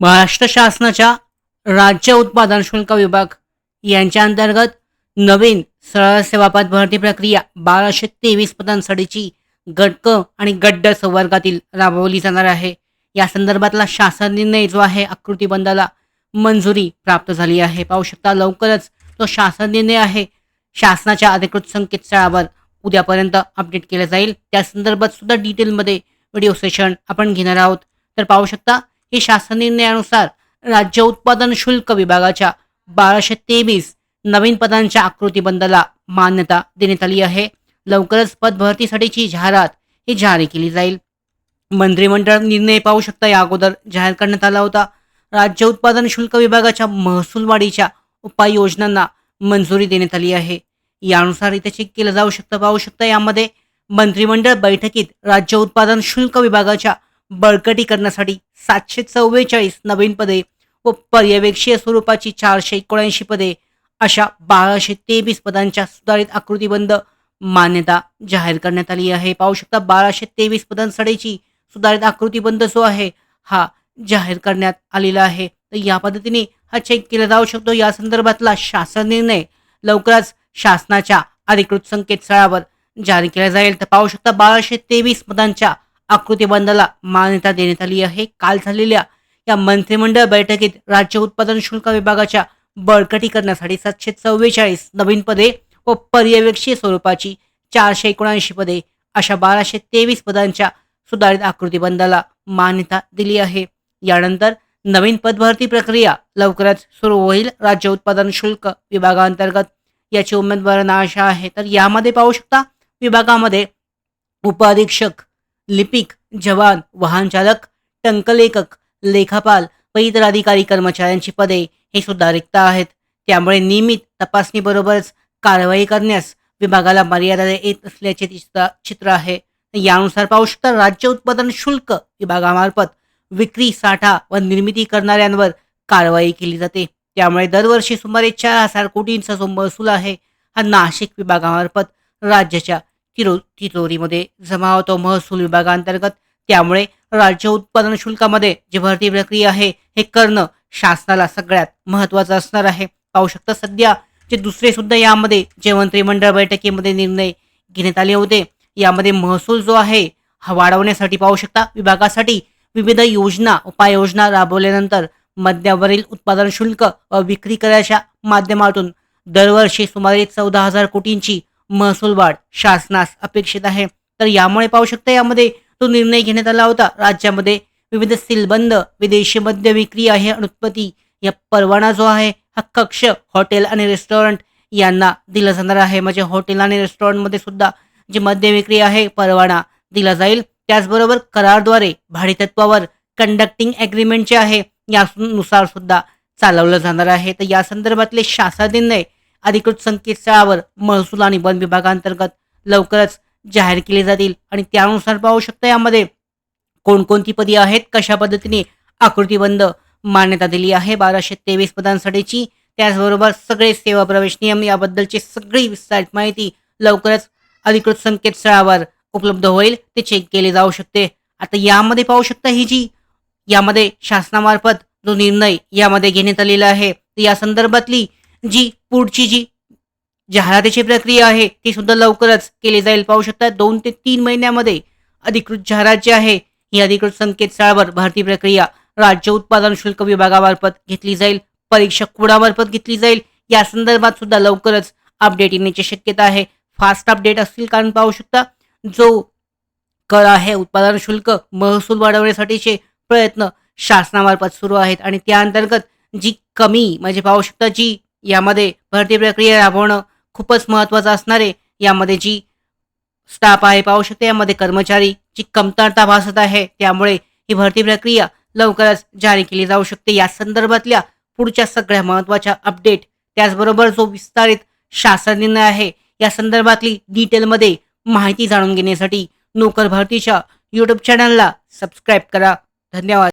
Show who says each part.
Speaker 1: महाराष्ट्र शासनाच्या राज्य उत्पादन शुल्क विभाग यांच्या अंतर्गत नवीन सरळ सेवापद भरती प्रक्रिया बाराशे तेवीस पदांसाठीची गटक आणि गड्ड संवर्गातील राबवली जाणार आहे. या संदर्भातला शासन निर्णय जो आहे आकृतीबंधाला मंजुरी प्राप्त झाली आहे. पाहू शकता लवकरच तो शासन निर्णय आहे. शासनाच्या अधिकृत संकेतस्थळावर उद्यापर्यंत अपडेट केलं जाईल. त्या संदर्भात सुद्धा डिटेलमध्ये व्हिडिओ सेशन आपण घेणार आहोत. तर पाहू शकता हे शासन निर्णयानुसार राज्य उत्पादन शुल्क विभागाच्या बाराशे तेवीस नवीन पदांच्या आकृतीबंधाला मान्यता देण्यात आली आहे. लवकरच पद भरतीसाठीची जाहिरात ही जारी केली जाईल. मंत्रिमंडळ निर्णय पाहू शकता या अगोदर जाहीर करण्यात आला होता. राज्य उत्पादन शुल्क विभागाच्या महसूल वाढीच्या उपाययोजनांना मंजुरी देण्यात आली आहे. यानुसार इथे चेक केलं जाऊ शकतं पाहू शकता यामध्ये मंत्रिमंडळ बैठकीत राज्य उत्पादन शुल्क विभागाच्या बळकटीकरणासाठी सातशे चव्वेचाळीस नवीन पदे व पर्यवेक्षीय स्वरूपाची चारशे एकोणऐंशी पदे अशा बाराशे तेवीस पदांच्या सुधारित आकृतीबंध मान्यता जाहीर करण्यात आली आहे. पाहू शकता बाराशे तेवीस पदांसाठीची सुधारित आकृतीबंध जो आहे हा जाहीर करण्यात आलेला आहे. तर या पद्धतीने हा चेक केला जाऊ शकतो. या संदर्भातला शासन निर्णय लवकरच शासनाच्या अधिकृत संकेतस्थळावर जारी केला जाईल. तर पाहू शकता बाराशे तेवीस पदांच्या आकृतीबंधाला मान्यता देण्यात आली आहे. काल झालेल्या या मंत्रिमंडळ बैठकीत राज्य उत्पादन शुल्क विभागाच्या बळकटीकरणासाठी सातशे चव्वेचाळीस नवीन पदे व पर्यवेक्षीय स्वरूपाची चारशे एकोणऐंशी पदे अशा बाराशे तेवीस पदांच्या सुधारित आकृतीबंधाला मान्यता दिली आहे. यानंतर नवीन पदभरती प्रक्रिया लवकरच सुरू होईल. राज्य उत्पादन शुल्क विभागांतर्गत याची उमेदवारांना आशा आहे. तर यामध्ये पाहू शकता विभागामध्ये उपअधीक्षक लिपिक जवान वाहनचालक टंकलेखक लेखापाल व इतर अधिकारी कर्मचाऱ्यांची पदे हे सुद्धा रिक्त आहेत. त्यामुळे नियमित तपासणीबरोबरच कारवाई करण्यास विभागाला मर्यादा येत असल्याचे चित्र चित्र आहे. यानुसार पाहू शकता राज्य उत्पादन शुल्क विभागामार्फत विक्री साठा व निर्मिती करणाऱ्यांवर कारवाई केली जाते. त्यामुळे दरवर्षी सुमारे चार हजार कोटींचा जो महसूल आहे. हा नाशिक विभागामार्फत राज्याच्या तिरो तिजोरीमध्ये जमा होतो महसूल विभागांतर्गत. त्यामुळे राज्य उत्पादन शुल्कामध्ये जी भरती प्रक्रिया आहे हे करणं शासनाला सगळ्यात महत्वाचं असणार आहे. पाहू शकता सध्या जे दुसरे सुद्धा यामध्ये जे मंत्रिमंडळ बैठकीमध्ये निर्णय घेण्यात आले होते यामध्ये महसूल जो आहे हा वाढवण्यासाठी पाहू शकता. विभागासाठी विविध योजना उपाययोजना राबवल्यानंतर मद्यावरील उत्पादन शुल्क व विक्री कराच्या माध्यमातून दरवर्षी सुमारे चौदा हजार कोटींची महसूल वाढ शासनास अपेक्षित आहे. तर यामुळे पाहू शकता यामध्ये तो निर्णय घेण्यात आला होता. राज्यामध्ये विविध सीलबंद विदेशी मद्य विक्री आहे आणि उत्पत्ती या परवाना जो आहे हा कक्ष हॉटेल आणि रेस्टॉरंट यांना दिला जाणार आहे. म्हणजे हॉटेल आणि रेस्टॉरंटमध्ये सुद्धा जी मद्य विक्री आहे परवाना दिला जाईल. त्याचबरोबर करारद्वारे भाडेतत्वावर कंडक्टिंग ॲग्रीमेंट जे आहे यानुसार सुद्धा चालवलं जाणार आहे. तर या संदर्भातले शासन निर्णय अधिकृत संकेतस्थळावर महसूल आणि वन विभागांतर्गत लवकरच जाहीर केले जातील. आणि त्यानुसार पाहू शकता यामध्ये कोणकोणती पदी आहेत कशा पद्धतीने आकृतीबंध मान्यता दिली आहे बाराशे तेवीस पदांसाठीची. त्याचबरोबर सगळे सेवा प्रवेश नियम याबद्दलची सगळी विस्तारित माहिती लवकरच अधिकृत संकेतस्थळावर उपलब्ध होईल. ते चेक केले जाऊ शकते. आता यामध्ये पाहू शकता ही जी यामध्ये शासनामार्फत जो निर्णय यामध्ये घेण्यात आलेला आहे या संदर्भातली जी पुढची जी जाहिरातीची प्रक्रिया आहे ती सुद्धा लवकरच केली जाईल. पाहू शकता दोन ते तीन महिन्यामध्ये अधिकृत जाहिरात जी आहे ही अधिकृत संकेतस्थळावर भरती प्रक्रिया राज्य उत्पादन शुल्क विभागामार्फत घेतली जाईल. परीक्षा कुडामार्फत घेतली जाईल. या संदर्भात सुद्धा लवकरच अपडेट येण्याची शक्यता आहे. फास्ट अपडेट असतील कारण पाहू शकता जो कर आहे उत्पादन शुल्क महसूल वाढवण्यासाठीचे प्रयत्न शासनामार्फत सुरू आहेत. आणि त्या अंतर्गत जी कमी म्हणजे पाहू शकता जी यामध्ये भरती प्रक्रिया राबवणं खूपच महत्वाचं असणार आहे. यामध्ये जी स्टाफ आहे पाहू शकते यामध्ये कर्मचारी जी कमतरता भासत आहे त्यामुळे ही भरती प्रक्रिया लवकरच जारी केली जाऊ शकते. या संदर्भातल्या पुढच्या सगळ्या महत्त्वाच्या अपडेट त्याचबरोबर जो विस्तारित शासन निर्णय आहे या संदर्भातली डिटेलमध्ये माहिती जाणून घेण्यासाठी नोकर भरतीच्या यूट्यूब चॅनलला सबस्क्राईब करा. धन्यवाद.